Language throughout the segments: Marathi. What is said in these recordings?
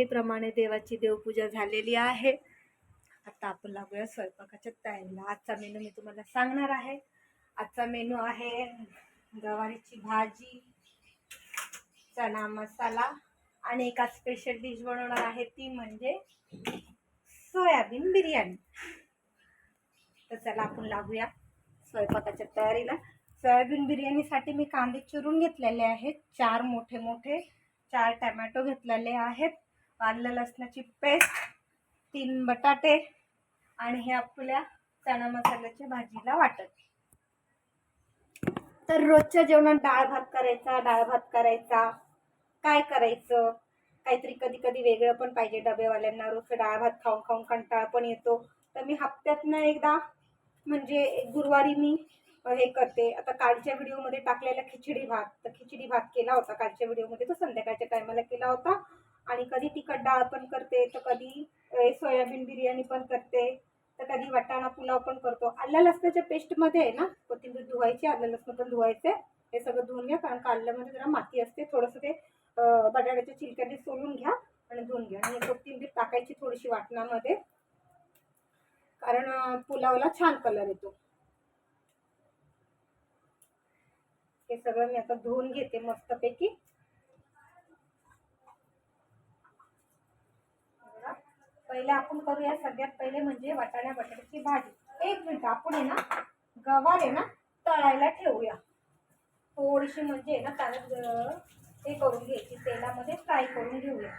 नेहमीप्रमाणे देवाची देवपूजा झालेली आहे. आता आपण लागूया स्वयंपाकाच्या तयारीला आजचा मेनू मी तुम्हाला सांगणार आहे. आजचा मेनू आहे गवारीची भाजी चणा मसाला आणि एका स्पेशल डिश बनवणार आहे ती म्हणजे सोयाबीन बिर्याणी. तर चला आपण लागूया स्वयंपाकाच्या तयारीला. सोयाबीन बिर्याणीसाठी मी कांदे चिरून घेतलेले आहेत. चार मोठे मोठे चार टमॅटो घेतलेले आहेत. आलं लसणाची पेस्ट तीन बटाटे आणि हे आपल्या चणा मसाल्याच्या भाजीला वाटत. तर रोजच्या जेवणात डाळ भात करायचा डाळ भात करायचा. काय करायचं? काहीतरी कधी कधी वेगळं पण पाहिजे. डबेवाल्यांना रोज डाळ भात खाऊन खाऊन कंटाळा पण येतो. तर मी हप्त्यातनं एकदा म्हणजे गुरुवारी मी हे करते. आता कालच्या व्हिडिओमध्ये टाकलेला खिचडी भात. तर खिचडी भात केला होता कालच्या व्हिडिओमध्ये. तो संध्याकाळच्या टायमाला केला होता. आणि कधी तिखट डाळ पण करते तर कधी सोयाबीन बिर्याणी पण करते तर कधी वाटाणा पुलाव पण करतो. आल्या लसणाच्या पेस्टमध्ये आहे ना कोथिंबीर धुवायची आलं लसण पण धुवायचे हे सगळं धुवून घ्या कारण का आल्यामध्ये जरा माती असते थोडंसं ते बटाट्याच्या चिलक्याने सोलून घ्या आणि धुवून घ्या. आणि कोथिंबीर टाकायची थोडीशी वाटणामध्ये कारण पुलावला छान कलर येतो. हे सगळं मी आता धुवून घेते मस्तपैकी बघा. पहिले आपण करूया सगळ्यात पहिले म्हणजे वाटाण्या बटाट्याची भाजी. एक मिनिट आपण आहे ना गवार आहे ना तळायला ठेवूया. थोडीशी म्हणजे ना त्याला ते करून घ्यायची तेलामध्ये फ्राय करून घेऊया.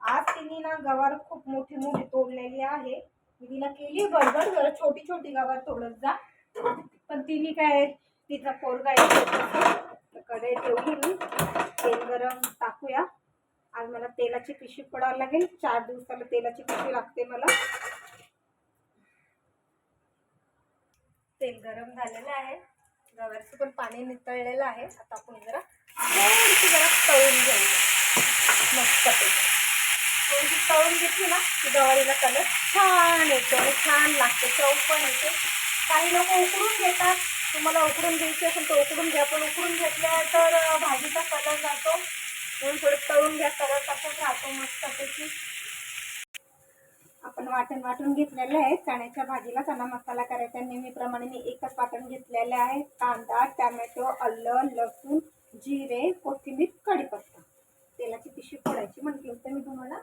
आज तिने ना गवार खूप मोठी मोठी तोडलेली आहे. मी तिला केली गडबड जरा छोटी छोटी गवार तोडत जा. पण तिने काय तिचा पोरगा आहे कढई ठेवली. मी तेल गरम टाकूया. आज मला तेलाची पिशवी पडावं लागेल. चार दिवसाला तेलाची पिशवी लागते मला. तेल गरम झालेलं आहे. गव्हाचं पण पाणी नितळलेलं आहे. आता आपण जरा थोडीशी जरा तळून घेऊया. मस्त थोडीशी तळून घेतली ना की गवारीला कलर छान येतो आणि छान लागते. चव पण येते. काही लोक उकडून घेतात. तुम्हाला उकडून घ्यायची असेल तर उकडून घ्या. पण उकडून घेतल्या तर भाजीचा कलर जातो. म्हणून थोडं तळून घ्या कलर तसाच राहतो मस्तपैकी. आपण वाटण वाटून घेतलेलं आहे. चण्याच्या भाजीला चणा मसाला करायचा नेहमीप्रमाणे मी एकच वाटण घेतलेलं आहे. कांदा टॅमॅटो आलं लसूण जिरे कोथिंबीर कढीपत्ता तेलाची पिशवी फोडायची म्हटली होते मी तुम्हाला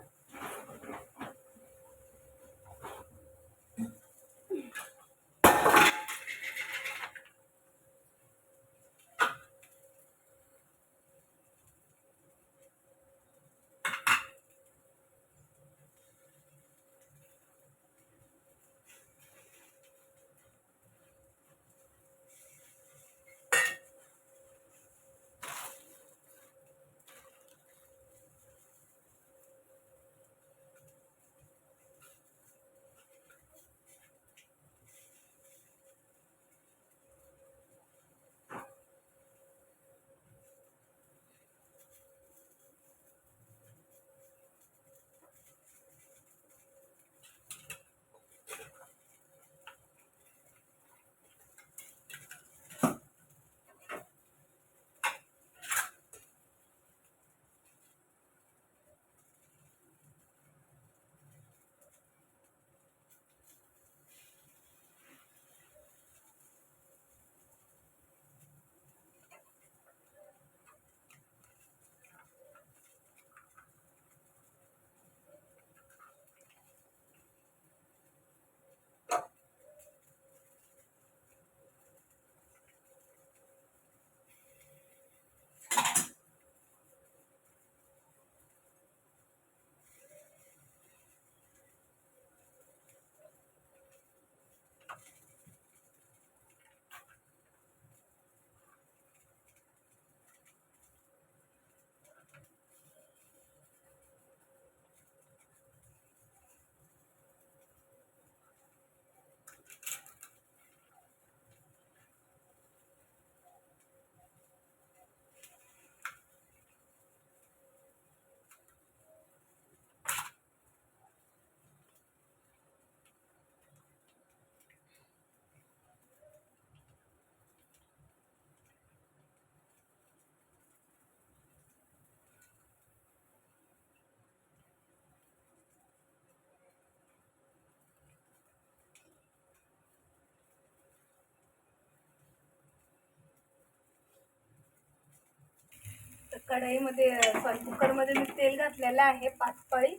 कढईमध्ये सॉरी कुकरमध्ये मी तेल घातलेलं आहे पाचपाळी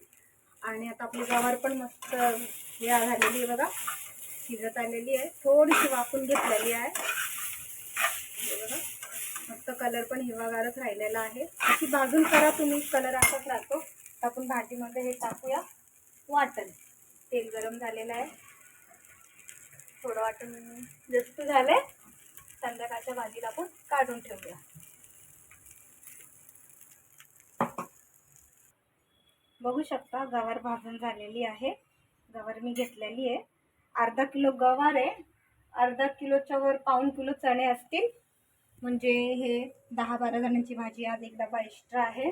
आणि आता आपली गवार पण मस्त या झालेली आहे बघा. शिजत आलेली आहे. थोडीशी वाकून घेतलेली आहे. बघा. मस्त कलर पण हिरवागारच राहिलेला आहे. अशी भाजून करा तुम्ही कलर असाच राहतो. तर आपण भाजीमध्ये हे टाकूया. वाटण. तेल गरम झालेलं आहे. थोडं वाटण जास्त झालंय. संध्याकाळच्या भाजीला आपण काढून ठेवूया. बघू शकता गवार भाजून झालेली आहे. गवार मी घेतलेली आहे. अर्धा किलो गवार आहे. अर्धा किलोच्या वर पाऊण किलो चणे असतील. म्हणजे हे दहा बारा जणांची भाजी आज एक डबा एक्स्ट्रा आहे.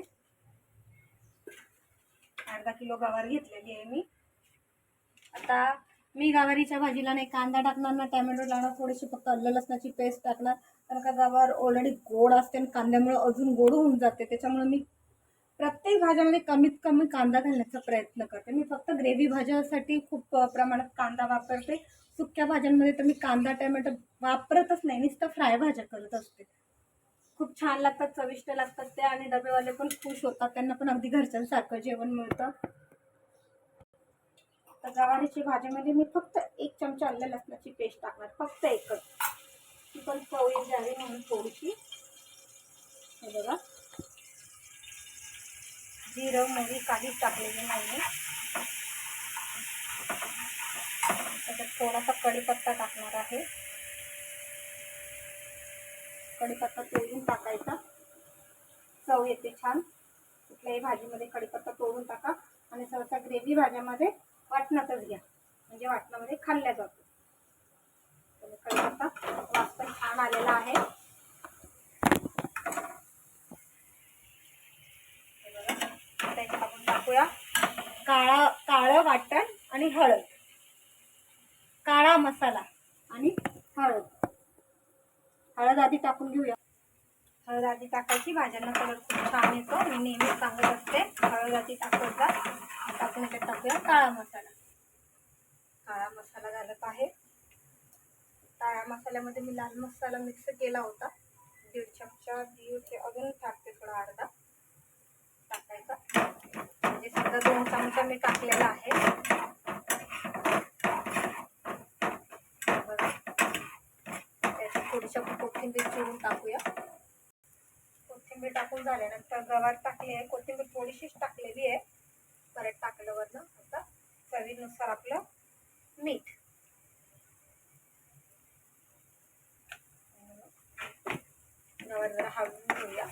अर्धा किलो गवार घेतलेली आहे मी. आता मी गवारीच्या भाजीला नाही कांदा टाकणार ना टॅमॅटो टाकणार थोडीशी फक्त अल्लं लसणाची पेस्ट टाकणार. कारण का गवार ऑलरेडी गोड असते आणि कांद्यामुळे अजून गोड होऊन जाते. त्याच्यामुळे मी प्रत्येक भाज्यामध्ये कमीत कमी कांदा घालण्याचा प्रयत्न करते. मी फक्त ग्रेव्ही भाज्यासाठी खूप प्रमाणात कांदा वापरते. सुक्या भाज्यांमध्ये तर मी कांदा टॅमॅटो वापरतच नाही नुसतं फ्राय भाज्या करत असते. खूप छान लागतात चविष्ट लागतात ते आणि डबेवाले पण खुश होतात. त्यांना पण अगदी घरच्यांसारखं जेवण मिळतं. तर गवारीची भाजीमध्ये मी फक्त एक चमचा आलं लसणाची पेस्ट टाकणार फक्त एकच. ती पण चवळी झाली म्हणून थोडीशी. हे बघा. जिरं मोहरी काहीच टाकलेली नाही त्याच्यात थोडासा कढीपत्ता टाकणार आहे. कढीपत्ता तोडून टाकायचा. चव येते छान. कुठल्याही भाजीमध्ये कढीपत्ता तोडून टाका आणि सहसा ग्रेव्ही भाज्यामध्ये वाटणातच घ्या. म्हणजे वाटणामध्ये खाल्ल्या जातो. तर कढीपत्ता वास पण छान आलेला आहे हे बघा. त्याच्यात आपण टाकूया. काळा काळं वाटण आणि हळद. काळा मसाला आणि हळद. हळद आधी टाकून घेऊया. हळद आधी टाकायची भाज्यांना कलर खूप छान येतो. मी नेहमी सांगत असते हळद आधी टाकत टाकून ते आपण टाकूया काळा मसाला. काळा मसाला घालत आहे. काळ्या मसाल्यामध्ये मी लाल मसाला मिक्स केला होता. दीड चमचा दीड ते अजून टाकते थोडा अर्धा. टाकायचा. म्हणजे समजा दोन चमचा मी टाकलेला आहे. त्याची थोडीशी थोडीशा कोथिंबीर चिरून टाकूया. कोथिंबीर टाकून झाल्यानंतर गवार टाकली आहे. कोथिंबीर थोडीशीच टाकलेली आहे. परत टाकल्यावरनं आता चवीनुसार आपलं मीठ. गवार जरा हळवून घेऊया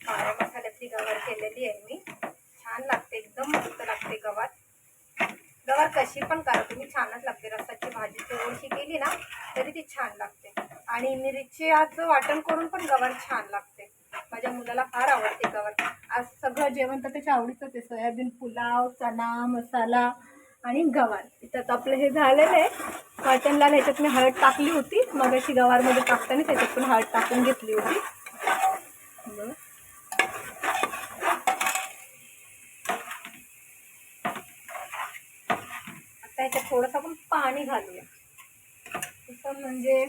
काळ्या मसाल्यातली गवार केलेली आहे मी छान लागते एकदम मस्त लागते गवार अशी पण करा. तुम्ही छानच लागते. रसाची भाजी थोडीशी केली ना तरी ती छान लागते. आणि मिरची आज वाटण करून पण गवार छान लागते. माझ्या मुलाला फार आवडते गवार. आज सगळं जेवण तर त्याच्या आवडीचं आहे. सोयाबीन पुलाव चना मसाला आणि गवार. त्यात आपलं हे झालेलं आहे. वाटणला ह्याच्यात मी हळद टाकली होती. मग अशी गवारमध्ये टाकताना त्याच्यात पण हळद टाकून घेतली होती बघ. त्याच्यात थोडंसं आपण पाणी घालूया. तसं म्हणजे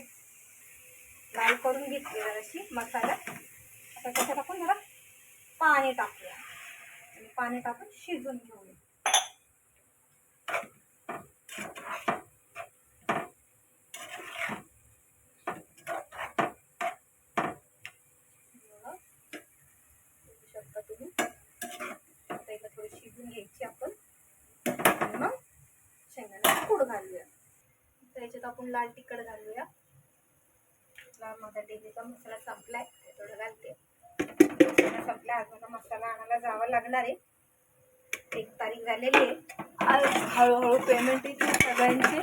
लाल करून घेतली जराशी मसाला. आता त्याच्यात आपण जरा पाणी टाकूया. आणि पाणी टाकून शिजून घेऊया बघा. बघू शकता तुम्ही आता एकदा थोडी शिजून घ्यायची आपण आणि मग शेंगदाण्याची पूड घालूया त्याच्यात आपण लाल तिखट घालूया. लाल माझा डेलीचा मसाला संपलाय. ते थोडं घालते. मसाला संपला आज मला मसाला आणायला जावं लागणार आहे. एक तारीख झालेली आहे. आज हळूहळू पेमेंट येते सगळ्यांचे.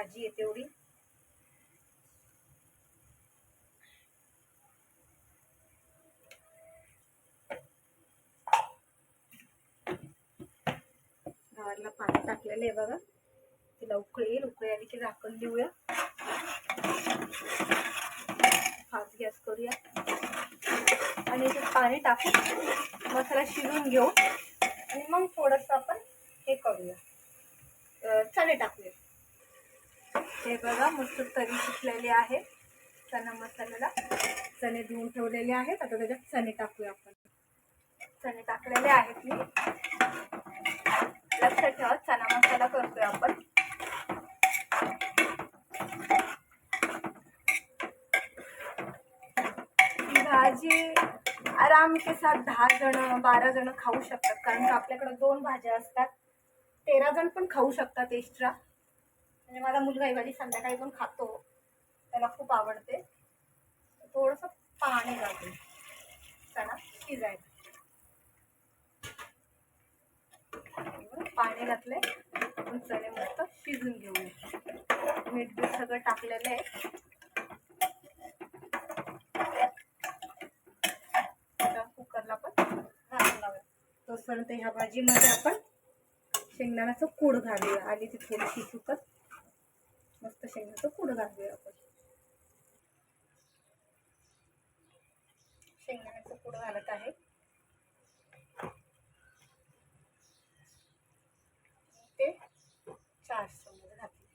भाजी आहे तेवढी. गव्हारला पाणी टाकलेलं आहे बघा. तिला उकळी उकळी आली की झाकण देऊया फास्ट गॅस करूया. आणि त्यात पाणी टाकून मसाला शिजवून घेऊ. आणि मग थोडंसं आपण हे करूया. चणे टाकूया. हे बघा मस्त तरी सुटलेली आहे. चणा मसाल्याला चणे धुवून ठेवलेले आहेत. आता त्याच्यात चणे टाकूया आपण. चणे टाकलेले आहेत मी. लक्षात ठेवा चणा मसाला करतोय आपण. भाजी आराम के साथ दहा जण बारा जण खाऊ शकतात. कारण का आपल्याकडे दोन भाज्या असतात. तेरा जण पण खाऊ शकतात एक्स्ट्रा म्हणजे माझा मुलगा ही भाजी संध्याकाळी पण खातो. त्याला खूप आवडते. थोडंसं पाणी जाते त्याला शिजायला. पाणी घातले आपण चणे मस्त शिजून घेऊ मीठ बीठ सगळं टाकलेलं आहे. कुकरला पण घालून लावूया. तोपर्यंत ह्या भाजीमध्ये आपण शेंगदाण्याचं कूड घालूया. आणि ती थोडीशी सुकत. मस्त शेंगाचं पूड घालूया आपण. शेंगदाण्याचं पूड घालत आहे ते चार चमच घातले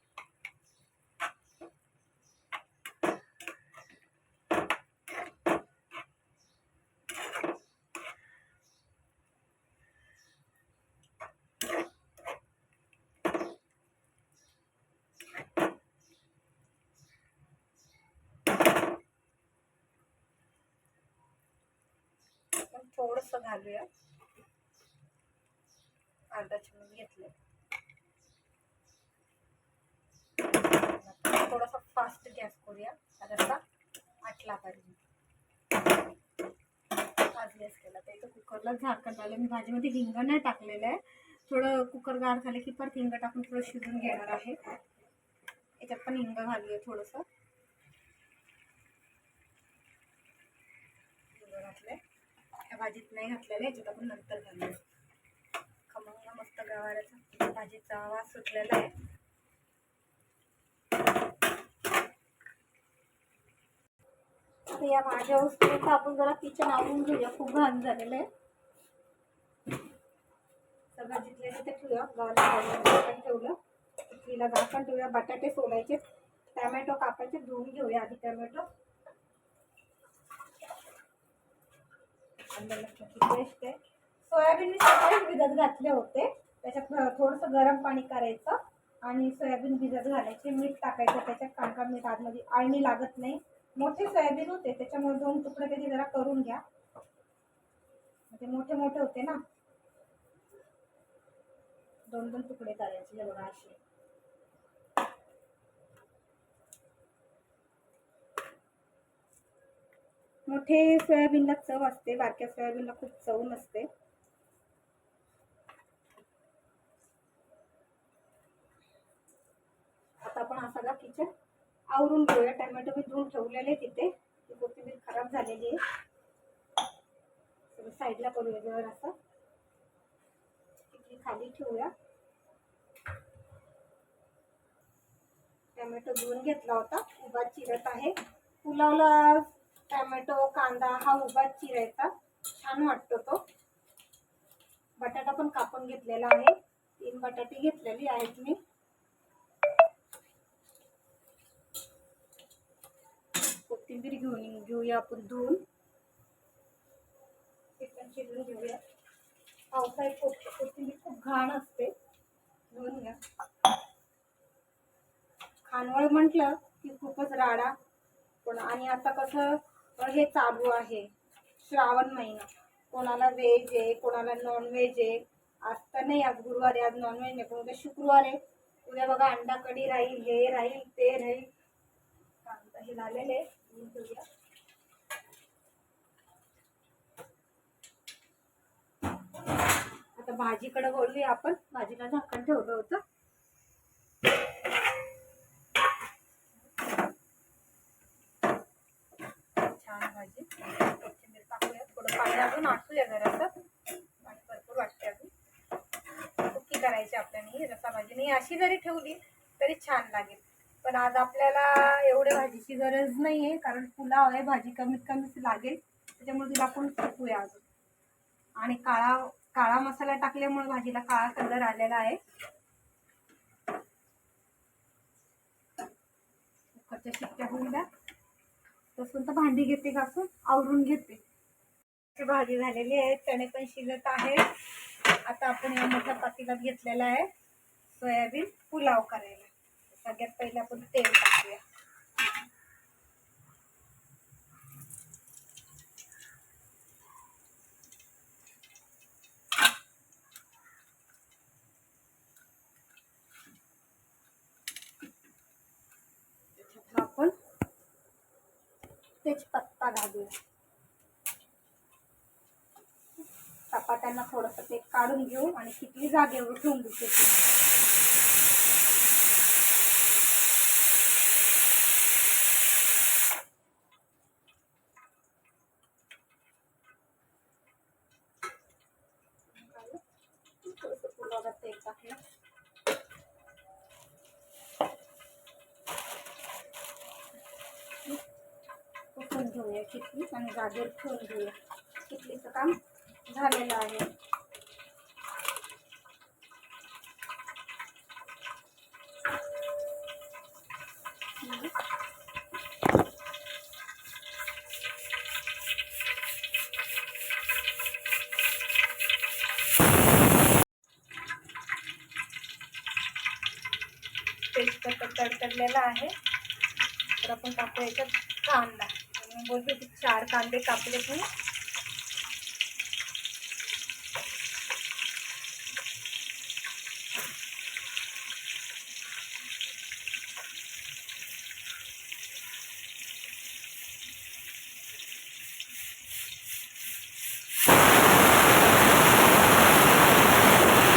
आपण थोडंसं घालूया. अर्धा चमच घेतले थोडासा फास्ट गॅस करूया. रस्सा आटला पाहिजे. आज गॅस केला. तर इथं कुकरला झाकण आलं मी भाजीमध्ये हिंग नाही टाकलेलं आहे. थोडं कुकर गार झालं की परत हिंग टाकून थोडं शिजून घेणार आहे. याच्यात पण हिंग घालूया थोडंसं. घातलं आहे ह्या भाजीत नाही घातलेलं याच्यात आपण नंतर घालूया. खमंग मस्त गवाराचा भाजीचा आवाज सुटलेला आहे. तर या माझ्या वस्तू आपण जरा किचन आवरून घेऊया खूप घाण झालेलं आहे. तर जिथले तिथे ठेवूया गावाला झाकण ठेवलं. तिला झाकण ठेवूया बटाटे सोलायचे टॅमॅटो कापायचे धुवून घेऊया आधी टॅमॅटो. आलं लसणाची पेस्ट आहे सोयाबीन मी सकाळीच भिजत घातले होते. त्याच्यात थोडंसं गरम पाणी करायचं आणि सोयाबीन भिजत घालायचे. मीठ टाकायचं त्याच्यात कांका मीठ आतमध्ये आळणी लागत नाही. मोठे सोयाबीन होते त्याच्यामुळे दोन तुकडे त्याचे जरा करून घ्या. ते मोठे मोठे होते ना. दोन दोन तुकडे करायचे बघा असे. मोठे सोयाबीनला चव असते बारक्या सोयाबीनला खूप चव नसते. आता आपण हा सगळा किचन आवरून घेऊया. टोमॅटो मी धुवून ठेवलेले तिथे ती कोथिंबीर खराब झालेली आहे. साईडला करूया जर असं. तिथे खाली ठेवूया. टोमॅटो धुवून घेतला होता. उभा चिरत आहे. पुलावला टोमॅटो कांदा हा उभा चिरायचा. छान वाटतो तो. बटाटा पण कापून घेतलेला आहे. तीन बटाटे घेतलेली आहेत मी. कोथिंबीर घेऊन घेऊया आपण धुवून. ते पण घेऊया. पावसाळ्यात कोथिंबीर खूप घाण असते. धुवून घ्या. खानवळ म्हटलं की खूपच राडा. पण आणि आता कसं हे चालू आहे. श्रावण महिना. कोणाला व्हेज आहे कोणाला नॉनव्हेज आहे. आज तर नाही आज गुरुवार आहे आज नॉनव्हेज नाही पण उद्या शुक्रवार आहे. उद्या बघा अंडा कढी राहील हे राहील ते राहील. हे झालेले आहे. आता भाजीकडे बोलूया आपण. भाजीला झाकण ठेवलं होतं छान भाजी कोथिंबीर टाकूया. थोडं पाणी अजून आटूया जरासं. पाणी भरपूर वाटते अजून. कुकी करायची आपल्याने रसा भाजी नाही अशी जरी ठेवली तरी छान लागेल. पण आज आपल्याला एवढे भाजीची गरज नाही आहे कारण पुलाव आहे भाजी कमीत कमीच लागेल. त्याच्यामुळे तिला आपण टाकूया अजून. आणि काळा काळा मसाला टाकल्यामुळे भाजीला काळा कलर आलेला आहे. कुकरच्या शिट्ट्या होऊन द्या. तसं तर भांडी घेते घासून आवरून घेते. भाजी झालेली आहे चणे पण शिजत आहे आता आपण या मोठ्या पातीलात घेतलेला आहे सोयाबीन पुलाव करायला. सगळ्यात पहिले आपण तेल टाकूया त्याच्यात आपण तेजपत्ता घालूया चपात्यांना थोडंसं ते काढून घेऊ आणि किती जागेवर ठेवून देऊ ते. तेल टाकलं किटली आणि ठेवून घेऊया. किटलीचं काम झालेलं आहे. तेजपत्ता तडतडलेला आहे. तर आपण कांदा. बोलते चार कांदे कापले की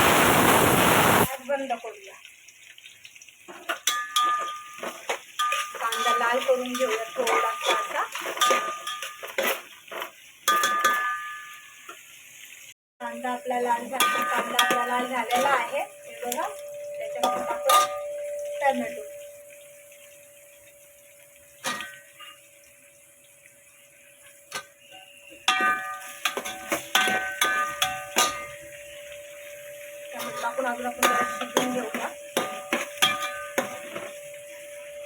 गॅस बंद करूया कांदा लाल करून घेऊया थोडासा असा कांदा आपला लाल झाला कांदा आपला लाल झालेला आहे हे बघा त्याच्यामध्ये टाकूया टमॅटो टमॅटो टाकून अजून आपण जरा शिजवून घेऊया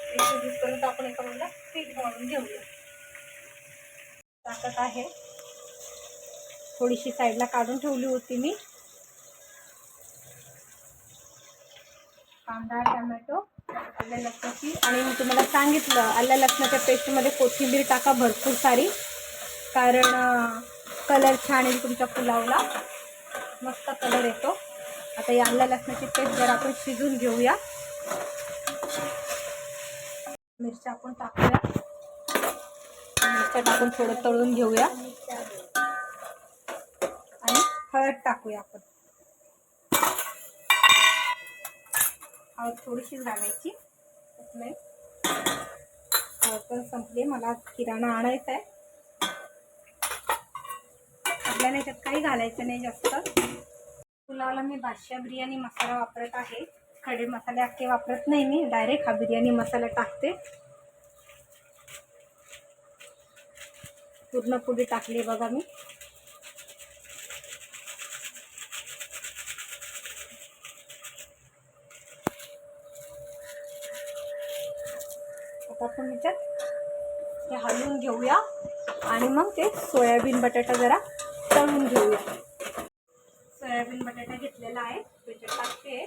ते शिजूपर्यंत आपण एका बाजूला पीठ मळून घेऊया टाकत आहे. थोडीशी साईडला काढून ठेवली होती मी. कांदा टमॅटो आल्या लसणाची. आणि मी तुम्हाला सांगितलं आल्या लसणाच्या पेस्टमध्ये कोथिंबीर टाका भरपूर सारी. कारण कलर छान येईल तुमच्या पुलावला. मस्त कलर येतो. आता या आल्या लसणाची पेस्ट जर आपण शिजून घेऊया. मिरच्या आपण टाकूया. मिरच्या टाकून थोडं तळून घेऊया. आणि हळद टाकूया आपण. हळद थोडीशीच घालायची. हळद पण संपली. मला किराणा आणायचा आहे आपल्याला याच्यात काही घालायचं नाही जास्त. पुलावला मी बादशाह बिर्याणी मसाला वापरत आहे. खडे मसाले अख्खे वापरत नाही मी. डायरेक्ट हा बिर्याणी मसाला टाकते. पूर्ण पुडी टाकली बघा मी. आता आपण ह्याच्यात हे हलवून घेऊया आणि मग ते सोयाबीन बटाटा जरा तळून घेऊया. सोयाबीन बटाटा घेतलेला आहे त्याच्यात टाकते.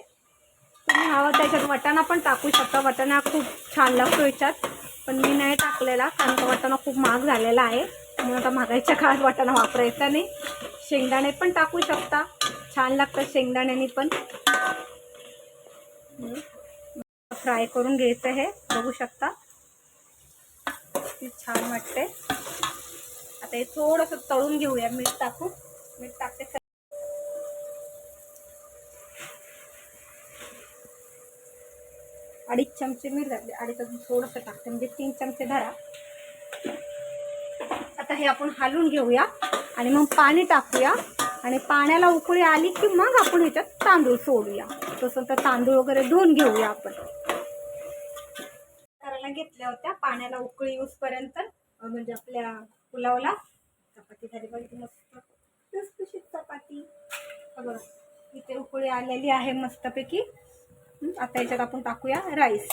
तुम्ही हवं त्याच्यात वाटाणा पण टाकू शकता. वाटाणा खूप छान लागतो याच्यात. पण मी नाही टाकलेला कारण का वाटाणा खूप महाग झालेला आहे. म्हणून आता महागाईच्या काळात वाटाणा वापरायचा नाही. शेंगदाणे पण टाकू शकता. छान लागतं शेंगदाण्याने पण. फ्राय करून घ्यायचं हे बघू शकता. छान वाटते आता हे थोडंसं तळून घेऊया. मीठ टाकून मीठ टाकते. अडीच चमचे मीठ घातले. अडीच अजून थोडंसं टाकते. म्हणजे तीन चमचे धरा. आता हे आपण हालून घेऊया आणि मग पाणी टाकूया. आणि पाण्याला उकळी आली की मग आपण ह्याच्यात तांदूळ सोडूया. तसं तर तांदूळ वगैरे धुवून घेऊया आपण. करायला घेतल्या होत्या. पाण्याला उकळी येऊसपर्यंत म्हणजे आपल्या पुलावला. चपाती झाली पाहिजे मस्त. खुसखुशीत चपाती. हा बघा इथे उकळी आलेली आहे मस्तपैकी. आता याच्यात आपण टाकूया राईस.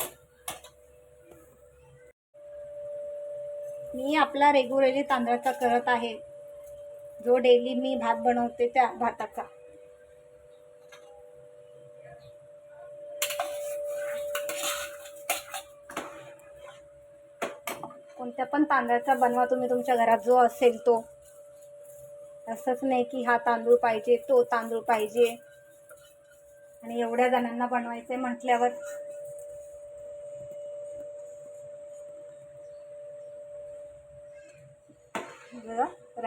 मी आपला रेग्युलरली तांदळाचा करत आहे. जो डेली मी भात बनवते त्या भाताचा. कोणत्या पण तांदळाचा बनवा तुम्ही तुमच्या घरात जो असेल तो. असंच नाही की हा तांदूळ पाहिजे तो तांदूळ पाहिजे. आणि एवढ्या जणांना बनवायचंय म्हटल्यावर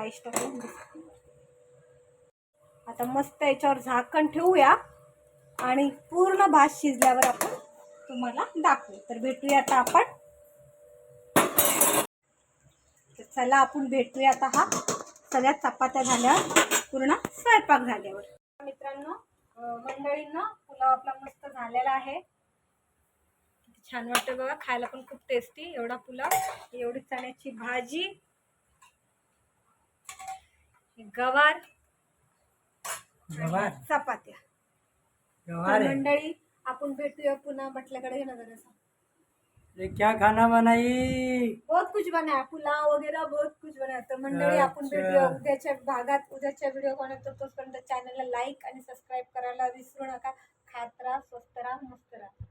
राईस टाकून आता मस्त याच्यावर झाकण ठेवूया आणि पूर्ण भात शिजल्यावर आपण तुम्हाला दाखवू. तर भेटूया आता आपण. तर चला आपण भेटूया आता हा सगळ्या चपात्या झाल्यावर पूर्ण स्वयंपाक झाल्यावर. मित्रांनो मंडळींना पुलाव आपला मस्त झालेला आहे. छान वाटतं बघा खायला पण खूप टेस्टी एवढा पुलाव एवढी चण्याची भाजी गवार गवार. चपात्या. गवार तर है मंडळी आपण भेटूया पुन्हा म्हटल्याकडे ना जरा ये क्या खाना बनाई? बहुत कुछ बनाया. पुलाव वगैरे बहुत कुछ बनाया. तर मंडळी आपण अच्छा. भेटूया उद्याच्या भागात. उद्याच्या व्हिडिओ बनवतो तोपर्यंत चॅनलला लाईक आणि सबस्क्राईब करायला विसरू नका. खात राहा स्वस्त राहा मस्त राहा.